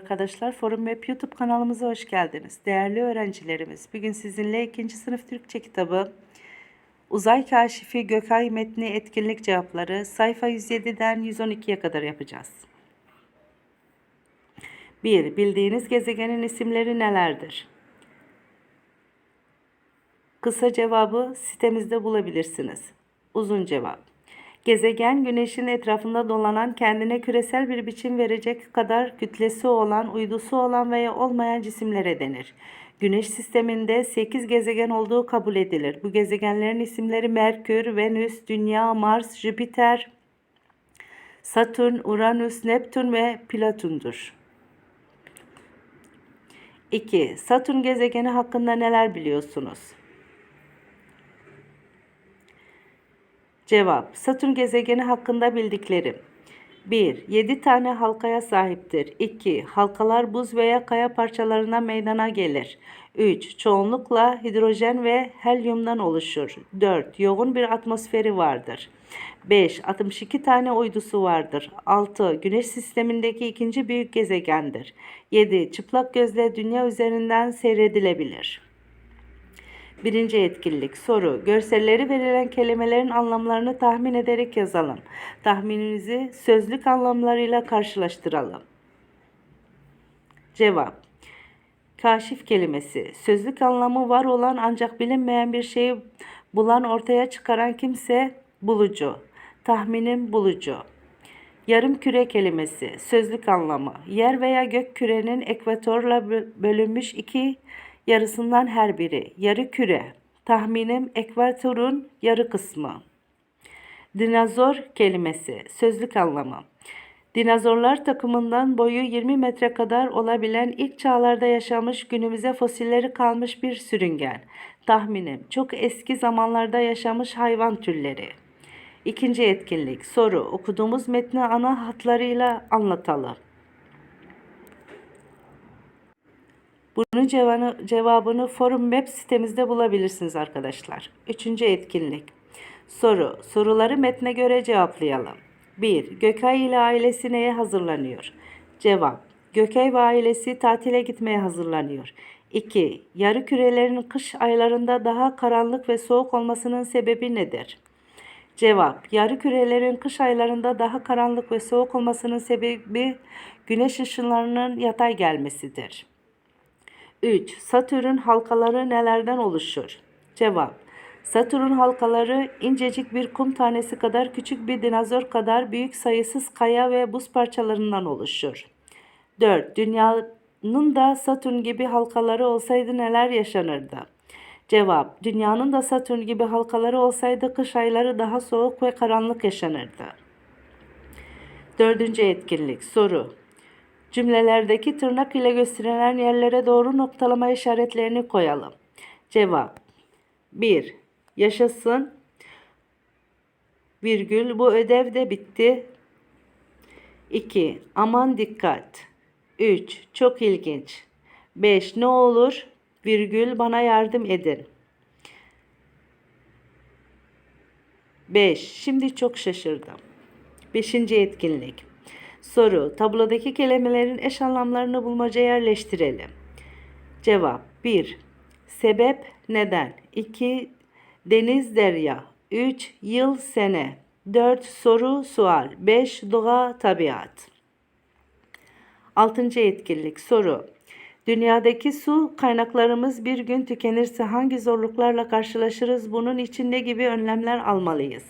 arkadaşlar. Forum Web YouTube kanalımıza hoş geldiniz. Değerli öğrencilerimiz, bugün sizinle 2. sınıf Türkçe kitabı Uzay Kaşifi Gökay Metni Etkinlik Cevapları sayfa 107'den 112'ye kadar yapacağız. 1. Bildiğiniz gezegenin isimleri nelerdir? Kısa cevabı sitemizde bulabilirsiniz. Uzun cevap. Gezegen güneşin etrafında dolanan kendine küresel bir biçim verecek kadar kütlesi olan, uydusu olan veya olmayan cisimlere denir. Güneş sisteminde 8 gezegen olduğu kabul edilir. Bu gezegenlerin isimleri Merkür, Venüs, Dünya, Mars, Jüpiter, Satürn, Uranüs, Neptün ve Plüton'dur. 2. Satürn gezegeni hakkında neler biliyorsunuz? Cevap. Satürn gezegeni hakkında bildiklerim. 1. 7 tane halkaya sahiptir. 2. Halkalar buz veya kaya parçalarından meydana gelir. 3. Çoğunlukla hidrojen ve helyumdan oluşur. 4. Yoğun bir atmosferi vardır. 5. 62 tane uydusu vardır. 6. Güneş sistemindeki ikinci büyük gezegendir. 7. Çıplak gözle dünya üzerinden seyredilebilir. Birinci etkinlik. Soru. Görselleri verilen kelimelerin anlamlarını tahmin ederek yazalım. Tahmininizi sözlük anlamlarıyla karşılaştıralım. Cevap. Kaşif kelimesi. Sözlük anlamı var olan ancak bilinmeyen bir şeyi bulan ortaya çıkaran kimse bulucu. Tahminin bulucu. Yarım küre kelimesi. Sözlük anlamı. Yer veya gök kürenin ekvatorla bölünmüş iki yarısından her biri. Yarı küre. Tahminim ekvatorun yarı kısmı. Dinozor kelimesi. Sözlük anlamı. Dinozorlar takımından boyu 20 metre kadar olabilen ilk çağlarda yaşamış günümüze fosilleri kalmış bir sürüngen. Tahminim çok eski zamanlarda yaşamış hayvan türleri. İkinci etkinlik. Soru. Okuduğumuz metni ana hatlarıyla anlatalım. Bunun cevabını, cevabını forum web sitemizde bulabilirsiniz arkadaşlar. Üçüncü etkinlik. Soru. Soruları metne göre cevaplayalım. 1. Gökay ile ailesi neye hazırlanıyor? Cevap. Gökay ve ailesi tatile gitmeye hazırlanıyor. 2. Yarı kürelerin kış aylarında daha karanlık ve soğuk olmasının sebebi nedir? Cevap. Yarı kürelerin kış aylarında daha karanlık ve soğuk olmasının sebebi güneş ışınlarının yatay gelmesidir. 3. Satürn halkaları nelerden oluşur? Cevap. Satürn halkaları incecik bir kum tanesi kadar küçük bir dinozor kadar büyük sayısız kaya ve buz parçalarından oluşur. 4. Dünyanın da Satürn gibi halkaları olsaydı neler yaşanırdı? Cevap. Dünyanın da Satürn gibi halkaları olsaydı kış ayları daha soğuk ve karanlık yaşanırdı. Dördüncü etkinlik. Soru. Cümlelerdeki tırnak ile gösterilen yerlere doğru noktalama işaretlerini koyalım. Cevap 1. Yaşasın virgül bu ödev de bitti. 2. Aman dikkat. 3. Çok ilginç. 5. Ne olur virgül bana yardım edin. 5. Şimdi çok şaşırdım. 5. etkinlik. Soru. Tablodaki kelimelerin eş anlamlarını bulmaca yerleştirelim. Cevap 1. Sebep neden? 2. Deniz derya. 3. Yıl sene. 4. Soru sual. 5. Doğa tabiat. 6. etkinlik soru. Dünyadaki su kaynaklarımız bir gün tükenirse hangi zorluklarla karşılaşırız? Bunun için ne gibi önlemler almalıyız?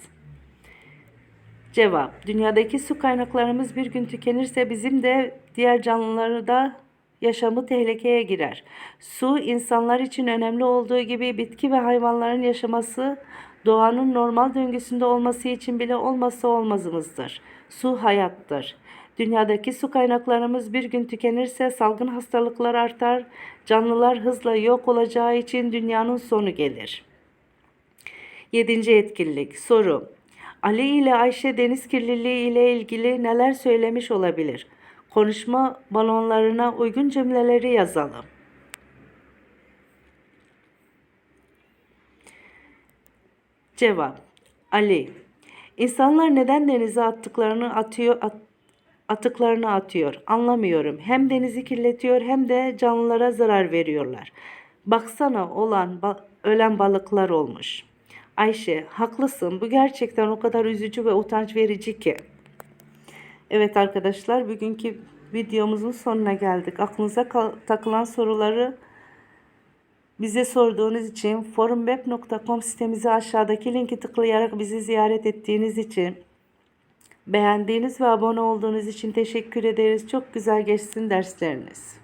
Cevap. Dünyadaki su kaynaklarımız bir gün tükenirse bizim de diğer canlıları da yaşamı tehlikeye girer. Su insanlar için önemli olduğu gibi bitki ve hayvanların yaşaması doğanın normal döngüsünde olması için bile olmazsa olmazımızdır. Su hayattır. Dünyadaki su kaynaklarımız bir gün tükenirse salgın hastalıklar artar, canlılar hızla yok olacağı için dünyanın sonu gelir. 7. etkinlik. Soru. Ali ile Ayşe deniz kirliliği ile ilgili neler söylemiş olabilir? Konuşma balonlarına uygun cümleleri yazalım. Cevap Ali İnsanlar neden denize attıklarını atıyor at, atıklarını atıyor. Anlamıyorum. Hem denizi kirletiyor hem de canlılara zarar veriyorlar. Baksana olan ba- ölen balıklar olmuş. Ayşe, haklısın. Bu gerçekten o kadar üzücü ve utanç verici ki. Evet arkadaşlar, bugünkü videomuzun sonuna geldik. Aklınıza takılan soruları bize sorduğunuz için forumweb.com sitemizi aşağıdaki linki tıklayarak bizi ziyaret ettiğiniz için beğendiğiniz ve abone olduğunuz için teşekkür ederiz. Çok güzel geçsin dersleriniz.